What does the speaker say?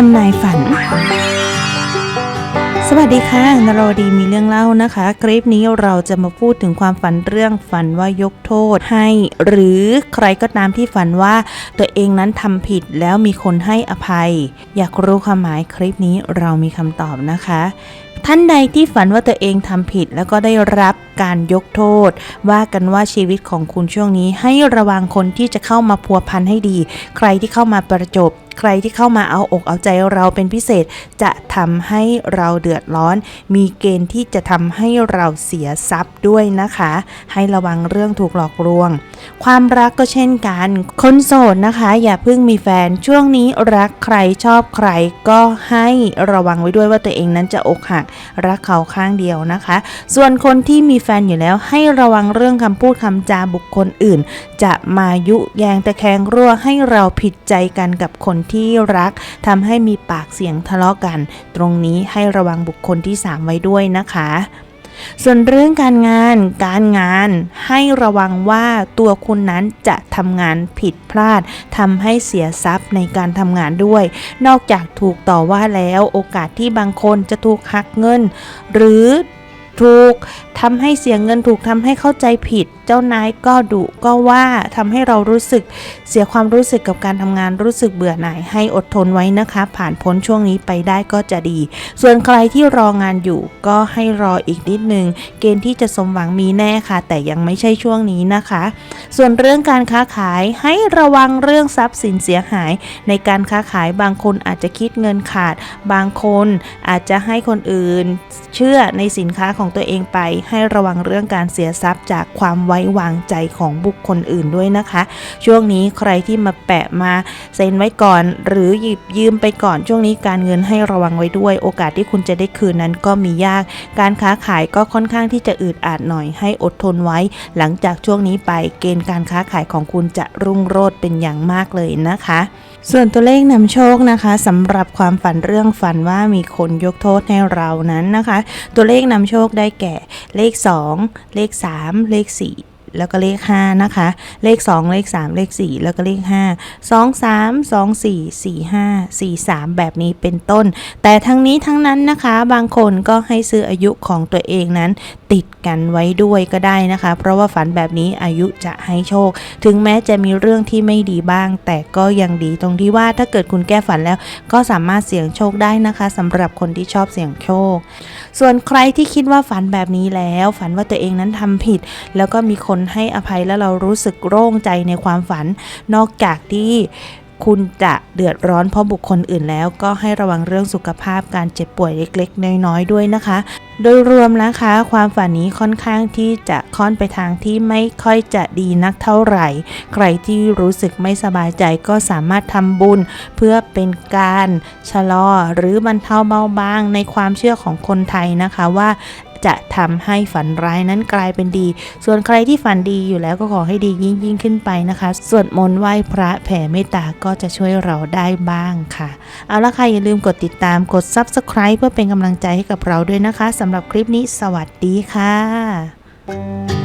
ทำนายฝัน สวัสดีค่ะนรดีมีเรื่องเล่านะคะ คลิปนี้เราจะมาพูดถึงความฝันเรื่องฝันว่ายกโทษให้ หรือใครก็ตามที่ฝันว่าตัวเองนั้นทำผิดแล้วมีคนให้อภัย อยากรู้ความหมายคลิปนี้เรามีคำตอบนะคะ ท่านใดที่ฝันว่าตัวเองทำผิดแล้วก็ได้รับ การยกโทษ ว่ากันว่าชีวิตของคุณช่วงนี้ ให้ระวังคนที่จะเข้ามาพัวพันให้ดี ใครที่เข้ามาประจบใครที่เข้ามาเอาอกเอาใจเราเป็นพิเศษ จะทำให้เราเดือดร้อน มีเกณฑ์ที่จะทำให้เราเสียทรัพย์ด้วยนะคะ ให้ระวังเรื่องถูกหลอกลวง ความรักก็เช่นกัน คนโสดนะคะ อย่าเพิ่งมีแฟนช่วงนี้รักใครชอบใครก็ให้ระวังไว้ด้วยว่าตัวเองนั้นจะอกหัก รักเขาข้างเดียวนะคะ ส่วนคนที่มีแฟนอยู่แล้ว ให้ระวังเรื่องคำพูดคำจาบุคคลอื่น จะมายุแยงตะแคงรั่วให้เราผิดใจกันกับคนที่รักทำให้มีปากเสียงทะเลาะกัน ตรงนี้ให้ระวังบุคคลที่ 3 ไว้ด้วยนะคะส่วนเรื่องการงาน การงานให้ระวังว่าตัวคุณนั้นจะทำงานผิดพลาดทำให้เสียทรัพย์ในการทำงานด้วย นอกจากถูกต่อว่าแล้วโอกาสที่บางคนจะถูกหักเงิน หรือ ถูกทำให้เสียเงินถูกทำให้เข้าใจผิด เจ้านายก็ดุก็ว่าทำให้เรารู้สึกเสียความรู้สึกกับการทำงานรู้สึกเบื่อหน่ายให้อดทนไว้นะคะ ผ่านพ้นช่วงนี้ไปได้ก็จะดี ส่วนใครที่รองานอยู่ก็ให้รออีกนิดนึง เกณฑ์ที่จะสมหวังมีแน่ค่ะ แต่ยังไม่ใช่ช่วงนี้นะคะ ส่วนเรื่องการค้าขายให้ระวังเรื่องทรัพย์สินเสียหาย ในการค้าขายบางคนอาจจะคิดเงินขาด บางคนอาจจะให้คนอื่น เชื่อในสินค้าของตัวเองไป ให้ระวังเรื่องการเสียทรัพย์จากความไว้วางใจของบุคคลอื่นด้วยนะคะ ช่วงนี้ใครที่มาแปะมาเซ็นไว้ก่อน หรือหยิบยืมไปก่อนช่วงนี้การเงินให้ระวังไว้ด้วย โอกาสที่คุณจะได้คืนนั้นก็มียาก การค้าขายก็ค่อนข้างที่จะอืดอาดหน่อยให้อดทนไว้ หลังจากช่วงนี้ไปเกณฑ์การค้าขายของคุณจะรุ่งโรจน์เป็นอย่างมากเลยนะคะ ส่วนตัวเลขนำโชคนะคะสำหรับความฝันเรื่องฝันว่ามีคนยกโทษให้เรานั้นนะคะ ตัวเลขนำโชคได้แก่เลข 2 เลข 3 เลข 4 แล้วก็เลข 5 นะคะ เลข 2 เลข 3 เลข 4 แล้วก็เลข 5 2 3 2 4 4 5 4 3 แบบนี้เป็นต้น แต่ทั้งนี้ทั้งนั้นนะคะบางคนก็ให้ซื้ออายุของตัวเองนั้น ติดกันไว้ด้วยก็ได้นะคะ เพราะว่าฝันแบบนี้อายุจะให้โชค ถึงแม้จะมีเรื่องที่ไม่ดีบ้าง แต่ก็ยังดีตรงที่ว่าถ้าเกิดคุณแก้ฝันแล้ว ก็สามารถเสี่ยงโชคได้นะคะสำหรับคนที่ชอบเสี่ยงโชค ส่วนใครที่คิดว่าฝันแบบนี้แล้ว ฝันว่าตัวเองนั้นทำผิด แล้วก็มีคนให้อภัยแล้วเรารู้สึกโล่งใจในความฝัน นอกจากที่คุณจะเดือดร้อนเพราะบุคคลอื่นแล้วก็ให้ระวังเรื่องสุขภาพการเจ็บป่วยเล็กๆ น้อยๆ ด้วยนะคะ โดยรวมนะคะ ความฝันนี้ค่อนข้างที่จะค่อนไปทางที่ไม่ค่อยจะดีนักเท่าไหร่ ใครที่รู้สึกไม่สบายใจก็สามารถทำบุญ เพื่อเป็นการชะลอหรือบรรเทาเบาบางในความเชื่อของคนไทยนะคะว่า จะทำให้ฝันร้ายนั้นกลายเป็นดี ส่วนใครที่ฝันดีอยู่แล้วก็ขอให้ดียิ่งยิ่งขึ้นไปนะคะสวดมนต์ไหว้พระแผ่เมตตาก็จะช่วยเราได้บ้างค่ะ เอาละค่ะอย่าลืมกดติดตามกด Subscribe เพื่อเป็นกำลังใจให้กับเราด้วยนะคะสำหรับคลิปนี้สวัสดีค่ะ